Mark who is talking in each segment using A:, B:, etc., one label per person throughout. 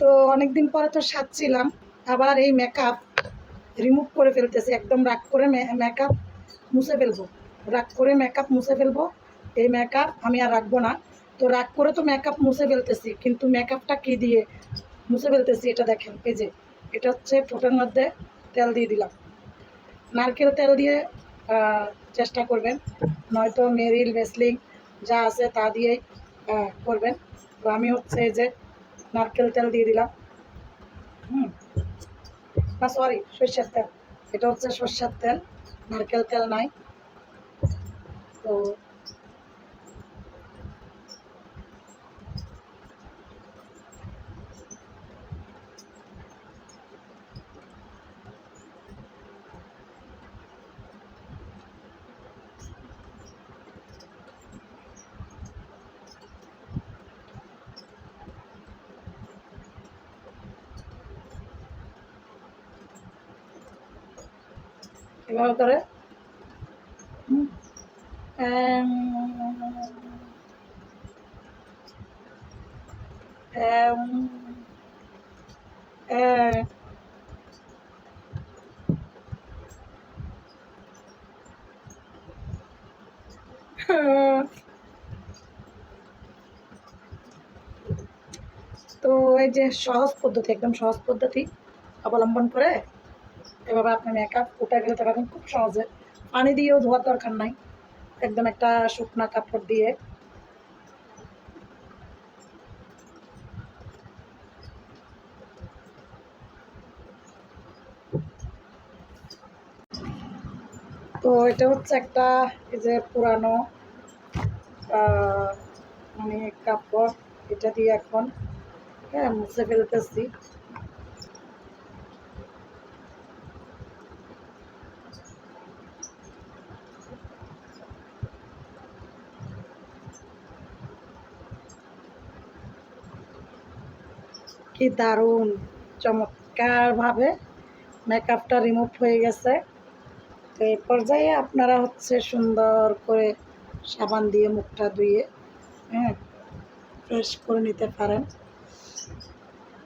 A: তো অনেক দিন পরে তো সাজছিলাম আবার এই মেকআপ রিমুভ করে ফেলতেছি, একদম রাগ করে মেকআপ মুছে ফেলব। রাগ করে মেকআপ মুছে ফেলব, এই মেকআপ আমি আর রাখব না। তো রাগ করে তো মেকআপ মুছে ফেলতেছি, কিন্তু মেকআপটা কী দিয়ে মুছে ফেলতেছি এটা দেখেন, এই যে, এটা হচ্ছে ঠোঁটের মধ্যে তেল দিয়ে দিলাম। নারকেল তেল দিয়ে চেষ্টা করবেন, নয়তো মেরিল ভেসলিং যা আছে তা দিয়েই করবেন। তো আমি হচ্ছে যে নারকেল তেল দিয়ে দিলাম। হুম। না সরি সর্ষের তেল। এটা হচ্ছে সর্ষের তেল, নারকেল তেল নাই। তো এভাবে তো এই যে সহজ পদ্ধতি একদম সহজ পদ্ধতি অবলম্বন করে এভাবে আপনি মেকআপ উঠে ফেলতে পারেন খুব সহজে। পানি দিয়েও ধোয়ার দরকার নাই। একদম একটা শুকনা কাপড় দিয়ে। তো এটা হচ্ছে একটা এই যে পুরানো মানে কাপড়। এটা দিয়ে এখন হ্যাঁ মুছে ফেলতেছি। কি দারুণ, চমৎকারভাবে মেকআপটা রিমুভ হয়ে গেছে। তো এই পর্যায়ে আপনারা হচ্ছে সুন্দর করে সাবান দিয়ে মুখটা ধুয়ে হ্যাঁ ফ্রেশ করে নিতে পারেন।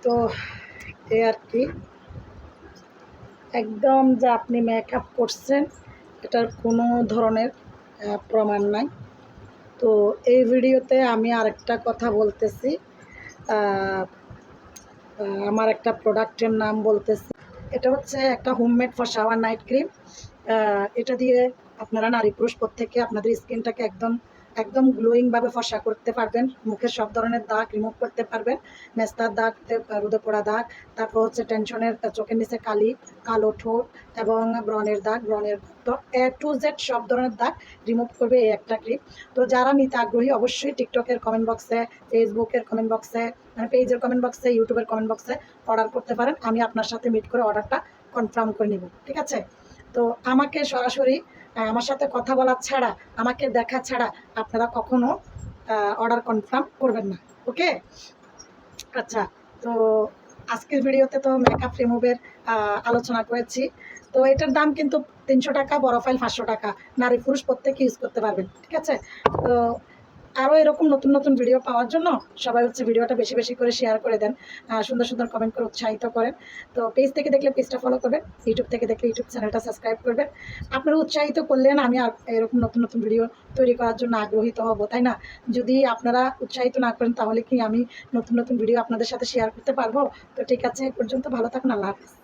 A: তো এই আর কি, একদম যে আপনি মেকআপ করছেন, এটার কোনো ধরনের প্রমাণ নাই। তো এই ভিডিওতে আমি আরেকটা কথা বলতেছি। আমার একটা প্রোডাক্টের নাম বলতেছি। এটা হচ্ছে একটা homemade for shower night cream এটা দিয়ে আপনারা নারী পুরুষ প্রত্যেকে আপনাদের স্কিনটাকে একদম একদম গ্লোয়িংভাবে ফসা করতে পারবেন। মুখের সব ধরনের দাগ রিমুভ করতে পারবেন। মেস্তার দাগ রোদে পোড়া দাগ, তারপর হচ্ছে টেনশনের চোখের নিচে কালি, কালো ঠোঁট এবং ব্রণের দাগ, ব্রণের তো এ টু জেড সব ধরনের দাগ রিমুভ করবে এই একটা ক্রিম তো যারা নিতে আগ্রহী অবশ্যই টিকটকের কমেন্ট বক্সে ফেসবুকের কমেন্ট বক্সে মানে পেজের কমেন্ট বক্সে ইউটিউবের কমেন্ট বক্সে অর্ডার করতে পারেন। আমি আপনার সাথে মিট করে অর্ডারটা কনফার্ম করে নিব। ঠিক আছে? তো আমাকে সরাসরি আমার সাথে কথা বলা ছাড়া, আমাকে দেখা ছাড়া আপনারা কখনো অর্ডার কনফার্ম করবেন না, ওকে? আচ্ছা তো আজকের ভিডিওতে তো মেকআপ রিমুভের আলোচনা করেছি। তো এটার দাম কিন্তু তিনশো টাকা, বড় ফাইল পাঁচশো টাকা। নারী পুরুষ প্রত্যেকে ইউজ করতে পারবেন, ঠিক আছে? তো আরও এরকম নতুন নতুন ভিডিও পাওয়ার জন্য সবাই হচ্ছে ভিডিওটা বেশি বেশি করে শেয়ার করে দেন সুন্দর সুন্দর কমেন্ট করে উৎসাহিত করেন। তো পেজ থেকে দেখলে পেজটা ফলো করবেন ইউটিউব থেকে দেখলে ইউটিউব চ্যানেলটা সাবস্ক্রাইব করবেন। আপনারা উৎসাহিত করলেন, আমি এরকম নতুন নতুন ভিডিও তৈরি করার জন্য আগ্রহীত হব, তাই না? যদি আপনারা উৎসাহিত না করেন, তাহলে কি আমি নতুন নতুন ভিডিও আপনাদের সাথে শেয়ার করতে পারব? তো ঠিক আছে, এ পর্যন্ত ভালো থাকুন, আল্লাহ হাফিজ।